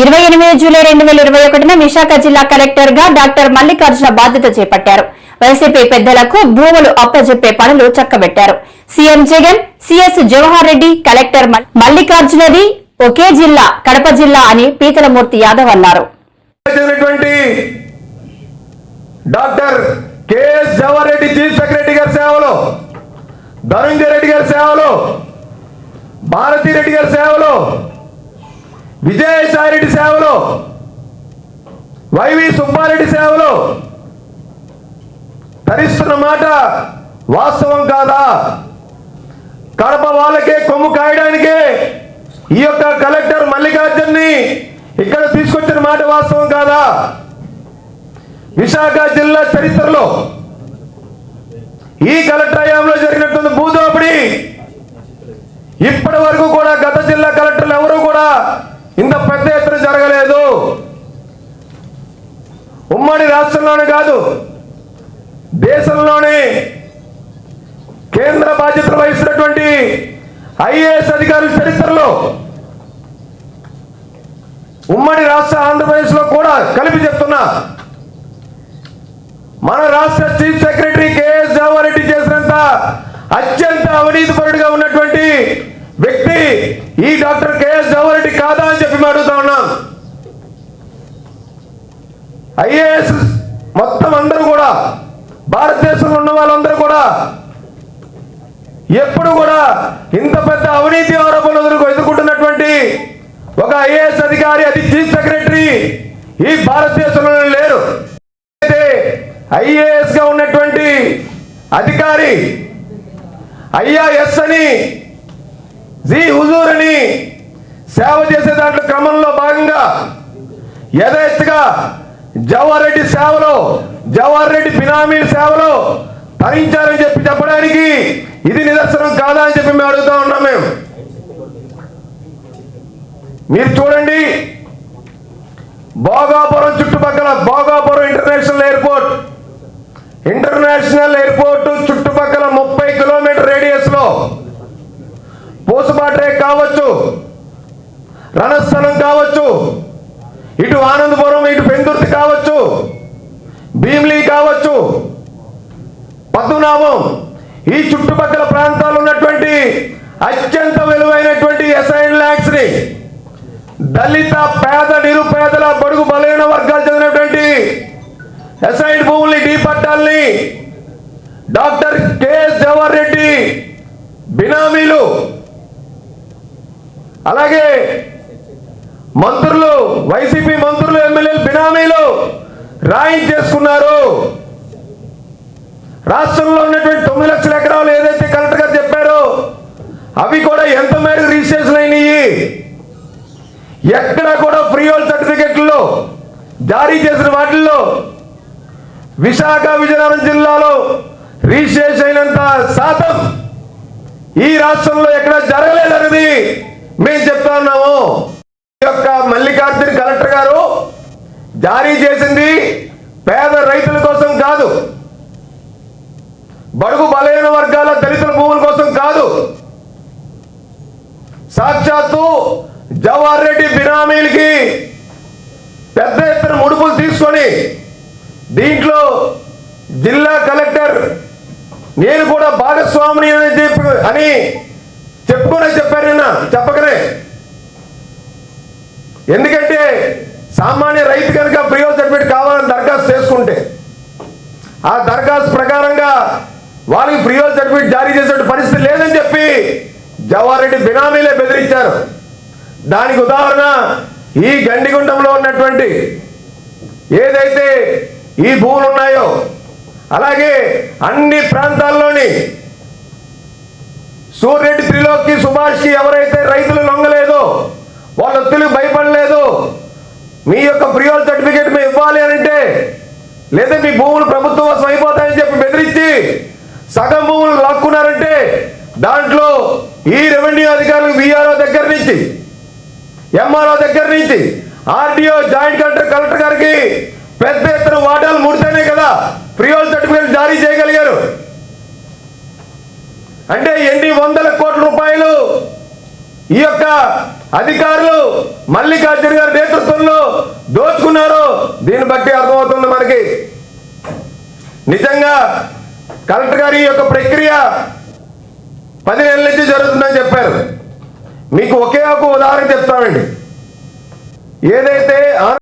ఇరవై ఎనిమిది జూలై రెండు వేల ఇరవై ఒకటిన విశాఖ జిల్లా కలెక్టర్గా డాక్టర్ మల్లికార్జున బాధ్యత చేపట్టారు. వైసీపీ పెద్దలకు భూములు అప్పజెప్పే పనులు చక్కబెట్టారు. CM Jagan CS Jawahar Reddy collector మల్లికార్జునది ఒకే జిల్లా కడప జిల్లా అని పీతలమూర్తి యాదవ్ అన్నారు. Doctor KS Jawahar Reddy chief secretary గారి సేవలో రెడ్డి గారి సేవలో భారతీ రెడ్డి గారి సేవలో విజయసాయిరెడ్డి సేవలో వైవి సుబ్బారెడ్డి సేవలో ధరిస్తున్న మాట వాస్తవం కాదా? కడప వాళ్ళకే కొమ్ము కాయడానికే ఈ యొక్క కలెక్టర్ మల్లికార్జున్ని ఇక్కడ తీసుకొచ్చిన మాట వాస్తవం కాదా? విశాఖ జిల్లా చరిత్రలో ఈ కలెక్టర్ హయాంలో జరిగినటువంటి భూదోపిడి ఇప్పటి వరకు కూడా గత జిల్లా కలెక్టర్లు ఎవరు కూడా ఇంత పెద్ద ఎత్తున జరగలేదు ఉమ్మడి రాష్ట్రంలోనే కాదు దేశంలోనే కేంద్ర బాధ్యతలు వహిస్తున్నటువంటి ఐఏఎస్ అధికారుల చరిత్రలో ఉమ్మడి రాష్ట్ర ఆంధ్రప్రదేశ్లో కూడా కలిపి చెప్తున్నా. మన రాష్ట్ర చీఫ్ సెక్రటరీ కేఎస్ జవహర్ చేసినంత అత్యంత అవినీతిపరుడిగా ఉన్నటువంటి వ్యక్తి ఈ డాక్టర్ కేఎస్ జవహర్ కాదా అని చెప్పి మేము అడుగుతా ఉన్నాం. ఐఏఎస్ ఉన్న వాళ్ళందరూ కూడా ఎప్పుడు కూడా ఇంత పెద్ద అవినీతి ఆరోపణలు ఎదుర్కొంటున్నటువంటి ఒక ఐఏఎస్ అధికారి అది చీఫ్ సెక్రటరీ ఈ భారతదేశంలో లేరు. అయితే ఐఏఎస్గా ఉన్నటువంటి అధికారి ఐఆర్ఎస్ అని జీ హుజూర్ అని సేవ చేసే దాంట్లో క్రమంలో భాగంగా యథేచ్ఛగా జవహర్ రెడ్డి సేవలో జవహర్ రెడ్డి బినామీ సేవలో భరించాలని చెప్పి చెప్పడానికి ఇది నిదర్శనం కాదా అని చెప్పి మేము అడుగుతా ఉన్నాం మేము. మీరు చూడండి భోగాపురం చుట్టుపక్కల Bhogapuram international airport international airport చుట్టుపక్కల ముప్పై కిలోమీటర్ రేడియస్లో పూసపాట్రే కావచ్చు రణస్థలం కావచ్చు ఇటు ఆనందపురం ఇటు పెందుర్తి కావచ్చు భీమ్లీ కావచ్చు పద్మనాభం. ఈ చుట్టుపక్కల ప్రాంతాల్లో ఉన్నటువంటి అత్యంత విలువైనటువంటి ఎస్ఐన్ ల్యాక్స్ని దళిత పేద నిరుపేదల బడుగు బలైన వర్గాలు చెందినటువంటి ఎస్ఐన్ భూముల్ని డీ పట్టాలని డాక్టర్ కెఎస్ జవహర్ రెడ్డి బినామీలు అలాగే మంత్రులు వైసీపీ మంత్రులు ఎమ్మెల్యేలు బినామీలు రాయించేసుకున్నారు. రాష్ట్రంలో ఉన్నటువంటి తొమ్మిది లక్షల ఎకరాలు ఏదైతే కలెక్టర్ గారు చెప్పారో అవి కూడా ఎంత మేరకు రిజిస్ట్రేషన్ అయినాయి? ఎక్కడ కూడా ఫ్రీ హోల్డ్ సర్టిఫికెట్లో జారీ చేసిన వాటిల్లో విశాఖ విజయనగరం జిల్లాలో రిజిస్ట్రేషన్ అయినంత శాతం ఈ రాష్ట్రంలో ఎక్కడ జరగలేదన్నది మేము చెప్తా ఉన్నాము. ఈ యొక్క మల్లికార్జున కలెక్టర్ గారు జారీ చేసింది పేద రైతుల కోసం కాదు బడుగు బలైన వర్గాల దళితుల భూముల కోసం కాదు సాక్షాత్తు జవహర్ రెడ్డి బినామీలకి పెద్ద ఎత్తున ముడుపులు తీసుకొని దీంట్లో జిల్లా కలెక్టర్ నేను కూడా భాగస్వామిని అని చెప్పి అని చెప్పుకునే చెప్పారు నిన్న చెప్పకనే. ఎందుకంటే సామాన్య రైతు కనుక ఫ్రీ హోల్ సర్టిఫికేట్ కావాలని దరఖాస్తు చేసుకుంటే ఆ దరఖాస్తు ప్రకారంగా వాళ్ళకి ఫ్రీ హోల్ సర్టిఫికేట్ జారీ చేసే పరిస్థితి లేదని చెప్పి జవహర్ రెడ్డి బినామీలే బెదిరించారు. దానికి ఉదాహరణ ఈ గండిగుండంలో ఉన్నటువంటి ఏదైతే ఈ భూములు ఉన్నాయో అలాగే అన్ని ప్రాంతాల్లోని సూర్యరెడ్డి త్రిలోక్కి సుభాష్కి ఎవరైతే రైతులు లొంగలేదో వాళ్ళ ఒత్తిడికి భయపడలేదు మీ యొక్క ప్రియోల్ సర్టిఫికేట్ మేము ఇవ్వాలి అని అంటే లేదా మీ భూములు ప్రభుత్వ వసం అయిపోతాయని చెప్పి బెదిరించి సగం భూములు లాక్కున్నారంటే దాంట్లో ఈ రెవెన్యూ అధికారులు విఆర్ఓ దగ్గర నుంచి ఎంఆర్ఓ దగ్గర నుంచి ఆర్టీఓ జాయింట్ కలెక్టర్ కలెక్టర్ గారికి పెద్ద ఎత్తున వాటాలు ముడితేనే కదా ఫ్రీ హోల్ సర్టిఫికేట్ జారీ చేయగలిగారు. అంటే ఎన్ని వందల కోట్ల రూపాయలు ఈ యొక్క అధికారులు మల్లికార్జున గారి నేతృత్వంలో దోచుకున్నారు దీన్ని బట్టి అర్థమవుతుంది మనకి. నిజంగా కలెక్టర్ గారి యొక్క ప్రక్రియ పది నెలల నుంచి జరుగుతుందని చెప్పారు. మీకు ఒకే ఒక ఉదాహరణ చెప్తామండి ఏదైతే